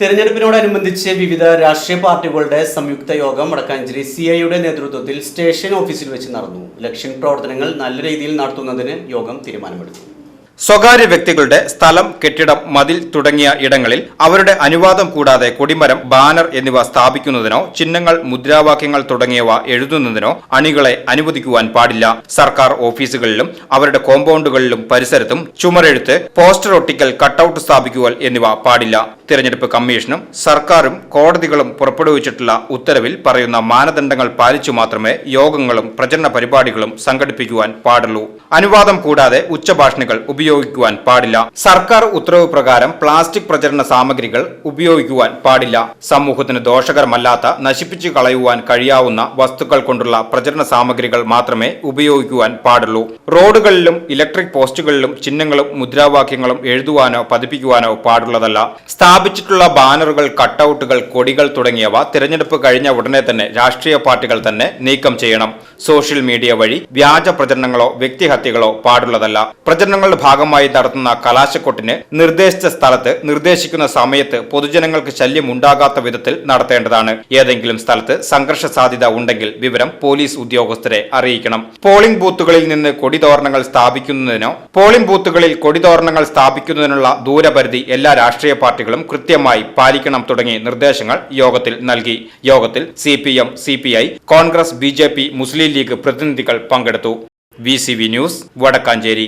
തെരഞ്ഞെടുപ്പിനോടനുബന്ധിച്ച് വിവിധ രാഷ്ട്രീയ പാർട്ടികളുടെ സംയുക്ത യോഗം വടക്കാഞ്ചേരി സി ഐയുടെ നേതൃത്വത്തിൽ സ്റ്റേഷൻ ഓഫീസിൽ വെച്ച് നടന്നു. ഇലക്ഷൻ പ്രവർത്തനങ്ങൾ നല്ല രീതിയിൽ നടത്തുന്നതിന് യോഗം തീരുമാനമെടുത്തു. സ്വകാര്യ വ്യക്തികളുടെ സ്ഥലം കെട്ടിടം മതിൽ തുടങ്ങിയ ഇടങ്ങളിൽ അവരുടെ അനുവാദം കൂടാതെ കൊടിമരം ബാനർ എന്നിവ സ്ഥാപിക്കുന്നതിനോ ചിഹ്നങ്ങൾ മുദ്രാവാക്യങ്ങൾ തുടങ്ങിയവ എഴുതുന്നതിനോ അണികളെ അനുവദിക്കുവാൻ പാടില്ല. സർക്കാർ ഓഫീസുകളിലും അവരുടെ കോമ്പൗണ്ടുകളിലും പരിസരത്തും ചുമരെഴുത്ത് പോസ്റ്റർ ഒട്ടിക്കൽ കട്ടൌട്ട് സ്ഥാപിക്കുക എന്നിവ പാടില്ല. തിരഞ്ഞെടുപ്പ് കമ്മീഷനും സർക്കാരും കോടതികളും പുറപ്പെടുവിച്ചിട്ടുള്ള ഉത്തരവിൽ പറയുന്ന മാനദണ്ഡങ്ങൾ പാലിച്ചു മാത്രമേ യോഗങ്ങളും പ്രചരണ പരിപാടികളും സംഘടിപ്പിക്കുവാൻ പാടുള്ളൂ. അനുവാദം കൂടാതെ ഉച്ചഭാഷണികൾ ഉപയോഗിക്കുവാൻ പാടില്ല. സർക്കാർ ഉത്തരവ് പ്രകാരം പ്ലാസ്റ്റിക് പ്രചരണ സാമഗ്രികൾ ഉപയോഗിക്കുവാൻ പാടില്ല. സമൂഹത്തിന് ദോഷകരമല്ലാത്ത നശിപ്പിച്ചു കളയുവാൻ കഴിയാവുന്ന വസ്തുക്കൾ കൊണ്ടുള്ള പ്രചരണ സാമഗ്രികൾ മാത്രമേ ഉപയോഗിക്കുവാൻ പാടുള്ളൂ. റോഡുകളിലും ഇലക്ട്രിക് പോസ്റ്റുകളിലും ചിഹ്നങ്ങളും മുദ്രാവാക്യങ്ങളും എഴുതുവാനോ പതിപ്പിക്കുവാനോ പാടുള്ളതല്ല. സ്ഥാപിച്ചിട്ടുള്ള ബാനറുകൾ കട്ടൌട്ടുകൾ കൊടികൾ തുടങ്ങിയവ തിരഞ്ഞെടുപ്പ് കഴിഞ്ഞ ഉടനെ തന്നെ രാഷ്ട്രീയ പാർട്ടികൾ തന്നെ നീക്കം ചെയ്യണം. സോഷ്യൽ മീഡിയ വഴി വ്യാജ പ്രചരണങ്ങളോ വ്യക്തിഹത്യകളോ പാടുള്ളതല്ല. പ്രചരണങ്ങളുടെ ഭാഗമായി നടത്തുന്ന കലാശക്കൊട്ടിന് നിർദ്ദേശിച്ച സ്ഥലത്ത് നിർദ്ദേശിക്കുന്ന സമയത്ത് പൊതുജനങ്ങൾക്ക് ശല്യം ഉണ്ടാകാത്ത വിധത്തിൽ നടത്തേണ്ടതാണ്. ഏതെങ്കിലും സ്ഥലത്ത് സംഘർഷ സാധ്യത ഉണ്ടെങ്കിൽ വിവരം പോലീസ് ഉദ്യോഗസ്ഥരെ അറിയിക്കണം. പോളിംഗ് ബൂത്തുകളിൽ നിന്ന് കൊടിതോരണങ്ങൾ സ്ഥാപിക്കുന്നതിനോ പോളിംഗ് ബൂത്തുകളിൽ കൊടിതോരണങ്ങൾ സ്ഥാപിക്കുന്നതിനുള്ള ദൂരപരിധി എല്ലാ രാഷ്ട്രീയ പാർട്ടികളും കൃത്യമായി പാലിക്കണം തുടങ്ങി നിർദ്ദേശങ്ങൾ യോഗത്തിൽ നൽകി. യോഗത്തിൽ C P M C P I Congress B J P Muslim League പ്രതിനിധികൾ പങ്കെടുത്തു. V C V news Vadakkanchery.